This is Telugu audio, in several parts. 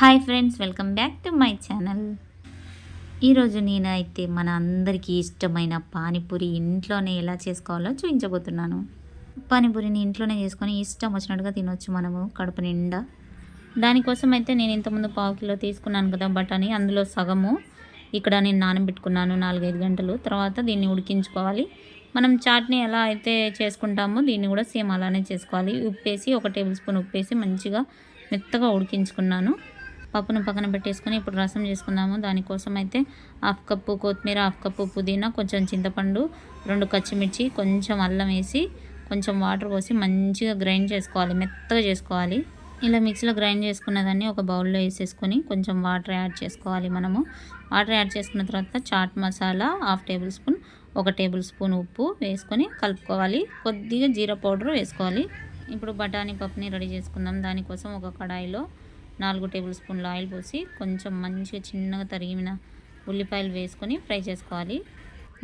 Hi friends welcome back to my channel. ఈరోజు నేనైతే మన అందరికీ ఇష్టమైన పానీపూరి ఇంట్లోనే ఎలా చేసుకోవాలో చూపించబోతున్నాను. పానీపూరిని ఇంట్లోనే చేసుకొని ఇష్టం వచ్చినట్టుగా తినొచ్చు మనము కడుపు నిండా. దానికోసం అయితే నేను ఇంతకుముందు పావు కిలో తీసుకున్నాను కదా బఠానీ అందులో సగము ఇక్కడ నేను నానబెట్టుకున్నాను నాలుగైదు గంటలు. తర్వాత దీన్ని ఉడికించుకోవాలి. మనం చాట్ని ఎలా అయితే చేసుకుంటామో దీన్ని కూడా సేమ్ అలానే చేసుకోవాలి. ఉప్పేసి ఒక టేబుల్ స్పూన్ ఉప్పేసి మంచిగా మెత్తగా ఉడికించుకున్నాను. పప్పును పక్కన పెట్టేసుకొని ఇప్పుడు రసం చేసుకుందాము. దానికోసం అయితే హాఫ్ కప్పు కొత్తిమీర హాఫ్ కప్పు పుదీనా కొంచెం చింతపండు రెండు పచ్చిమిర్చి కొంచెం అల్లం వేసి కొంచెం వాటర్ పోసి మంచిగా గ్రైండ్ చేసుకోవాలి. మెత్తగా చేసుకోవాలి. ఇలా మిక్సీలో గ్రైండ్ చేసుకున్న దాన్ని ఒక బౌల్లో వేసేసుకొని కొంచెం వాటర్ యాడ్ చేసుకోవాలి మనము. వాటర్ యాడ్ చేసుకున్న తర్వాత chaat masala half tablespoon ఒక టేబుల్ స్పూన్ ఉప్పు వేసుకొని కలుపుకోవాలి. కొద్దిగా జీరా పౌడర్ వేసుకోవాలి. ఇప్పుడు బఠానీ పప్పుని రెడీ చేసుకుందాం. దానికోసం ఒక కడాయిలో నాలుగు టేబుల్ స్పూన్ల ఆయిల్ పోసి కొంచెం మంచిగా చిన్నగా తరిగిన ఉల్లిపాయలు వేసుకొని ఫ్రై చేసుకోవాలి.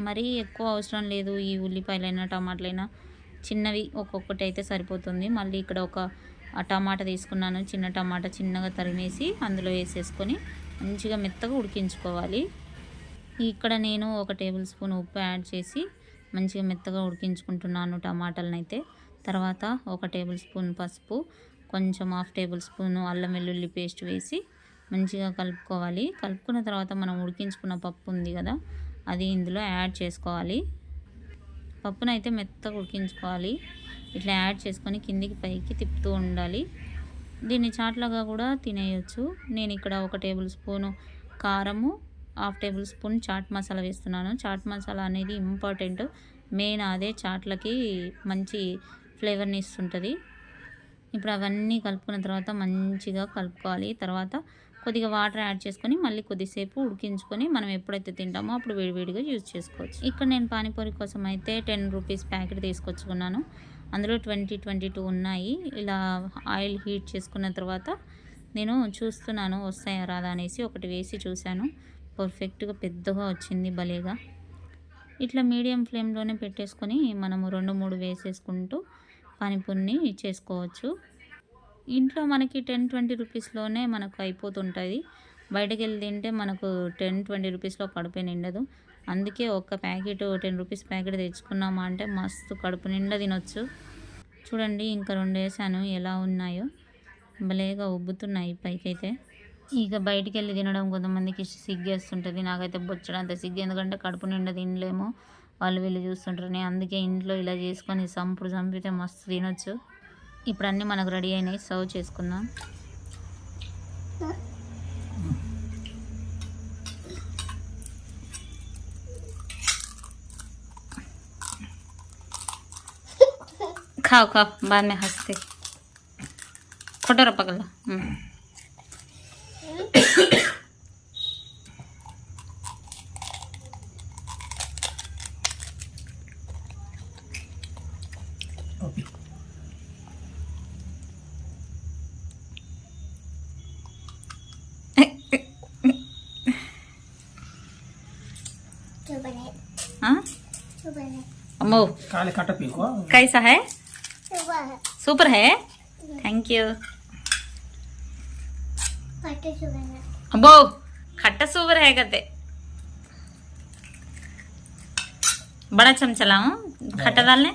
మరీ ఎక్కువ అవసరం లేదు ఈ ఉల్లిపాయలైనా టమాటాలైనా. చిన్నవి ఒక్కొక్కటి అయితే సరిపోతుంది. మళ్ళీ ఇక్కడ ఒక టమాటా తీసుకున్నాను. చిన్న టమాటా చిన్నగా తరిమేసి అందులో వేసేసుకొని మంచిగా మెత్తగా ఉడికించుకోవాలి. ఇక్కడ నేను ఒక టేబుల్ స్పూన్ ఉప్పు యాడ్ చేసి మంచిగా మెత్తగా ఉడికించుకుంటున్నాను టమాటాలను అయితే తర్వాత ఒక టేబుల్ స్పూన్ పసుపు కొంచెం హాఫ్ టేబుల్ స్పూను అల్లం వెల్లుల్లి పేస్ట్ వేసి మంచిగా కలుపుకోవాలి. కలుపుకున్న తర్వాత మనం ఉడికించుకున్న పప్పు ఉంది కదా అది ఇందులో యాడ్ చేసుకోవాలి. పప్పును అయితే మెత్తగా ఉడికించుకోవాలి. ఇట్లా యాడ్ చేసుకొని కిందికి పైకి తిప్పుతూ ఉండాలి. దీన్ని చాట్లాగా కూడా తినేయచ్చు. నేను ఇక్కడ ఒక టేబుల్ స్పూను కారము half tablespoon chaat masala వేస్తున్నాను. చాట్ మసాలా అనేది ఇంపార్టెంట్. మెయిన్ అదే చాట్లకి మంచి ఫ్లేవర్ని ఇస్తుంటుంది. ఇప్పుడు అవన్నీ కలుపుకున్న తర్వాత మంచిగా కలుపుకోవాలి. తర్వాత కొద్దిగా వాటర్ యాడ్ చేసుకొని మళ్ళీ కొద్దిసేపు ఉడికించుకొని మనం ఎప్పుడైతే తింటామో అప్పుడు వేడివేడిగా యూజ్ చేసుకోవచ్చు. ఇక్కడ నేను పానీపూరి కోసం అయితే టెన్ రూపీస్ ప్యాకెట్ తీసుకొచ్చుకున్నాను. అందులో ట్వంటీ ట్వంటీ టూ ఉన్నాయి. ఇలా ఆయిల్ హీట్ చేసుకున్న తర్వాత నేను చూస్తున్నాను వస్తాయా రాదా అనేసి ఒకటి వేసి చూశాను. పర్ఫెక్ట్గా పెద్దగా వచ్చింది భలేగా. ఇట్లా మీడియం ఫ్లేమ్లోనే పెట్టేసుకొని మనము రెండు మూడు వేసేసుకుంటూ పానీపూరిని చేసుకోవచ్చు. ఇంట్లో మనకి టెన్ ట్వంటీ రూపీస్లోనే మనకు అయిపోతుంటుంది. బయటకు వెళ్ళి తింటే మనకు టెన్ ట్వంటీ రూపీస్లో కడుపు నిండదు. అందుకే ఒక ప్యాకెట్ టెన్ రూపీస్ ప్యాకెట్ తెచ్చుకున్నామా అంటే మస్తు కడుపు నిండా తినొచ్చు. చూడండి ఇంకా రెండు వేసాను ఎలా ఉన్నాయో. భలేగా ఉబ్బుతున్నాయి పైకైతే. ఇక బయటికి వెళ్ళి తినడం కొంతమందికి సిగ్గేస్తుంటుంది. నాకైతే బొచ్చడంత సిగ్గు ఎందుకంటే కడుపు నిండా తినలేము. వాళ్ళు వీళ్ళు చూస్తుంటారని అందుకే ఇంట్లో ఇలా చేసుకొని సంపుడు చంపితే మస్తు తినొచ్చు ఇప్పుడు అన్నీ మనకు రెడీ అయినాయి సర్వ్ చేసుకుందాం खाओ खाओ बाद में हंसते खोटा रहा हाँ? अम्मो काले काटा पीको कैसा है? सुपर है। थैंक यू ಅಬ್ಬೋ खट्टा सुपर है कहते बड़ा चमचा लाऊं। खट्टा डालने?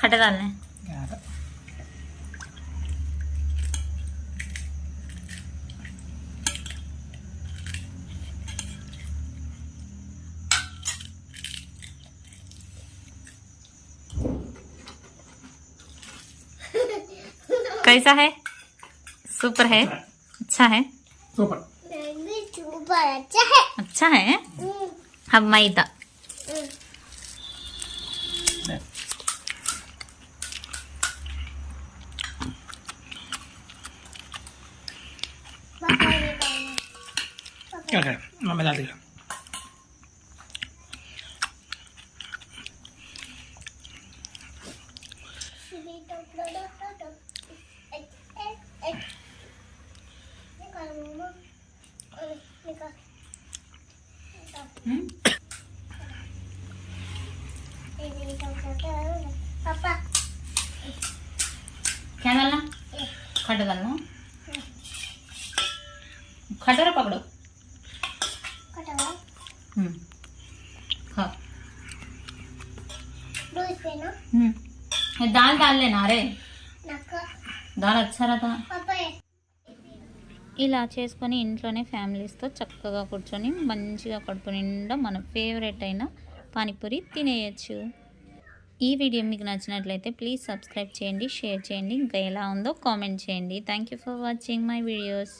खट्टा डालने। कैसा है? सुपर है? अच्छा है। अच्छा सुपर। अच्छा है। अच्छा है? हाँ, हम मैदा क्या हाँ, मैं दिया। क्या डालना खट्टा डालना खटोरा पकड़ो कटावा हम्म खा दो इसमें ना हम्म ये दाल डाल लेना अरे नक्का దాని వచ్చారట ఇలా చేసుకొని ఇంట్లోనే ఫ్యామిలీస్తో చక్కగా కూర్చొని మంచిగా కడుపు నిండా మన ఫేవరెట్ అయిన పానీపూరి తినేయచ్చు. ఈ వీడియో మీకు నచ్చినట్లయితే ప్లీజ్ సబ్స్క్రైబ్ చేయండి షేర్ చేయండి ఇంకా ఎలా ఉందో కామెంట్ చేయండి. Thank for watching my videos.